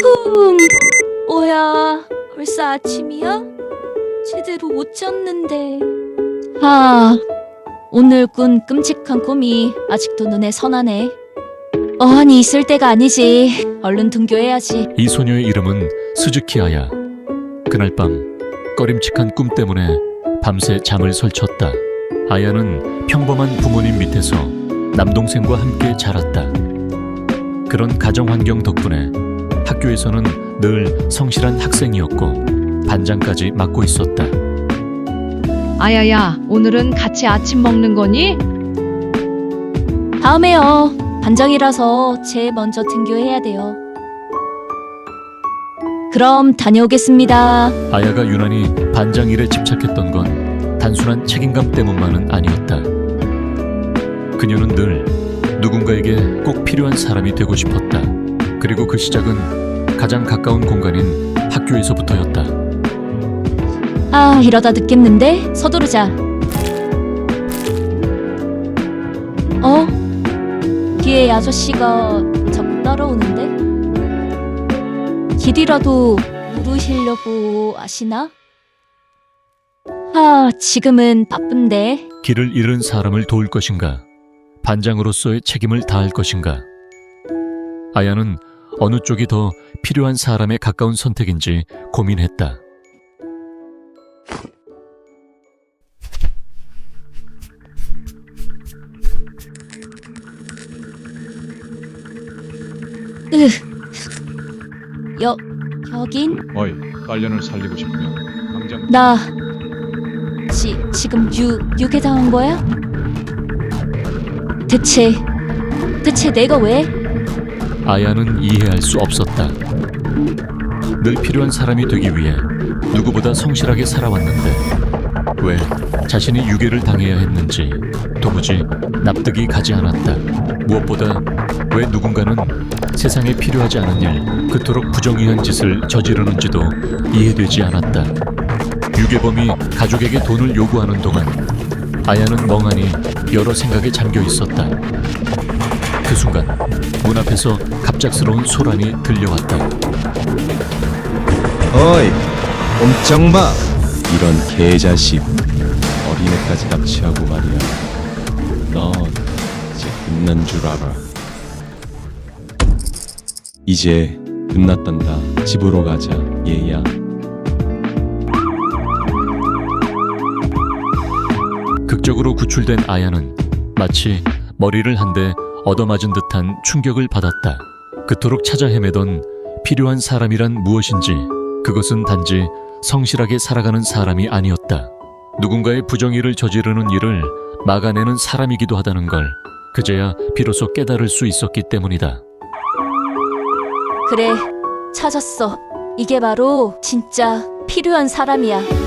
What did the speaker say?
흠, 뭐야, 벌써 아침이야? 제대로 못 잤는데. 아, 오늘 꾼 끔찍한 꿈이 아직도 눈에 선하네. 어안이 있을 때가 아니지. 얼른 등교해야지. 이 소녀의 이름은 스즈키아야. 그날 밤 꺼림칙한 꿈 때문에 밤새 잠을 설쳤다. 아야는 평범한 부모님 밑에서 남동생과 함께 자랐다. 그런 가정 환경 덕분에 학교에서는 늘 성실한 학생이었고 반장까지 맡고 있었다. 아야야, 오늘은 같이 아침 먹는 거니? 다음에요. 반장이라서 제일 먼저 등교해야 돼요. 그럼 다녀오겠습니다. 아야가 유난히 반장 일에 집착했던 건 단순한 책임감 때문만은 아니었다. 그녀는 늘 누군가에게 꼭 필요한 사람이 되고 싶었다. 그리고 그 시작은 가장 가까운 공간인 학교에서부터였다. 아, 이러다 늦겠는데? 서두르자. 어? 뒤에 아저씨가 자꾸 따라오는데? 길이라도 물으시려고 하시나? 아, 지금은 바쁜데. 길을 잃은 사람을 도울 것인가? 반장으로서의 책임을 다할 것인가? 아야는 어느 쪽이 더 필요한 사람에 가까운 선택인지 고민했다. 으. 여, 여긴? 어이, 딸년을 살리고 싶으면 당장 나 지, 지금 유, 유괴당한 거야? 대체 대체 내가 왜? 아야는 이해할 수 없었다. 늘 필요한 사람이 되기 위해 누구보다 성실하게 살아왔는데 왜 자신이 유괴를 당해야 했는지 도무지 납득이 가지 않았다. 무엇보다 왜 누군가는 세상에 필요하지 않은 일, 그토록 부정의한 짓을 저지르는지도 이해되지 않았다. 유괴범이 가족에게 돈을 요구하는 동안 아야는 멍하니 여러 생각에 잠겨 있었다. 그 순간 문 앞에서 갑작스러운 소란이 들려왔다. 어이, 꼼짝 마! 이런 개자식. 어린애까지 납치하고 말이야. 넌 이제 끝난 줄 알아. 이제 끝났단다. 집으로 가자, 얘야. 극적으로 구출된 아야는 마치 머리를 한 대 얻어맞은 듯한 충격을 받았다. 그토록 찾아 헤매던 필요한 사람이란 무엇인지 그것은 단지 성실하게 살아가는 사람이 아니었다. 누군가의 부정의를 저지르는 일을 막아내는 사람이기도 하다는 걸 그제야 비로소 깨달을 수 있었기 때문이다. 그래 찾았어. 이게 바로 진짜 필요한 사람이야.